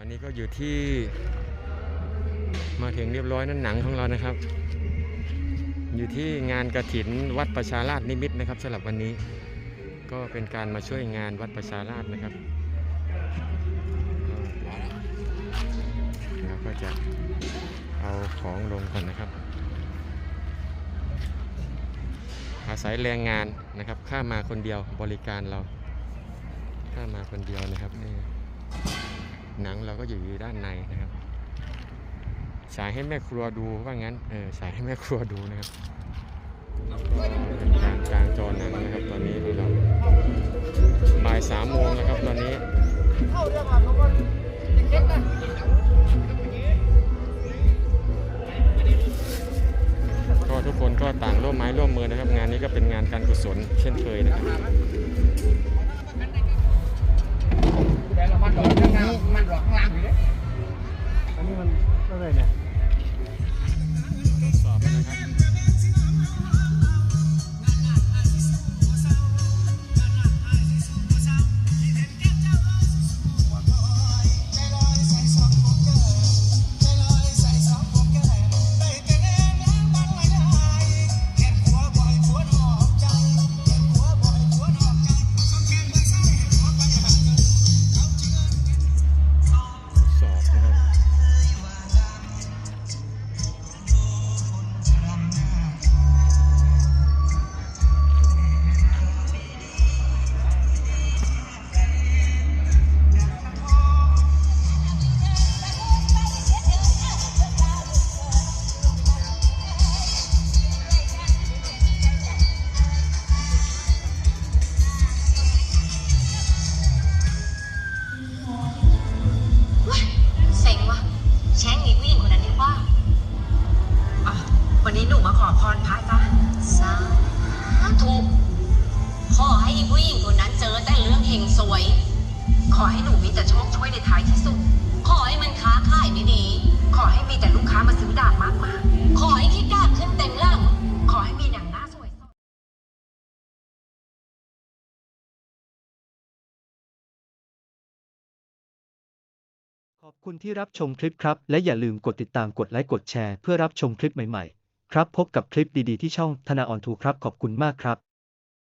อันนี้ก็อยู่ที่ มาถึงเรียบร้อยนั่นหนังของเรานะครับ อยู่ที่งานกระถินวัดประชาราชนิมิตนะครับสำหรับวันนี้ ก็เป็นการมาช่วยงานวัดประชาราชนะครับเราก็จะเอาของลงก่อนนะครับ อาศัยแรงงานนะครับ ข้ามาคนเดียวบริการเรา ข้ามาคนเดียวนะครับนี่ หนังเราก็อยู่อยู่ด้านในนะครับ ฉายให้แม่ครัวดูว่างั้น เออฉายให้แม่ครัวดูนะครับก็เป็นการกลางจอหนังนะครับ ตอนนี้เราบ่ายสามโมงแล้วครับ ตอนนี้เข้าเรื่องอะเขาก็เด็กๆนก็ทุกคนก็ต่างร่วมไม้ร่วมมือนะครับ งานนี้ก็เป็นงานการกุศลเช่นเคยนะครับ อันนี้มันอะไรเนี่ย พรพระจ้ะสาธุขอให้ผู้หญิงคนนั้นเจอแต่เรื่องเฮงสวย ขอให้หนูมีแต่โชคช่วยในท้ายที่สุด ขอให้มันค้าขายไม่ดีขอให้มีแต่ลูกค้ามาซื้อดางมากๆขอให้ขี้กล้าขึ้นเต็มล่างขอให้มีหนังหน้าสวยสขอบคุณที่รับชมคลิปครับ และอย่าลืมกดติดตามกดไลค์กดแชร์เพื่อรับชมคลิปใหม่ๆ ครับพบกับคลิปดีๆที่ช่องธนาออนทูครับขอบคุณมากครับ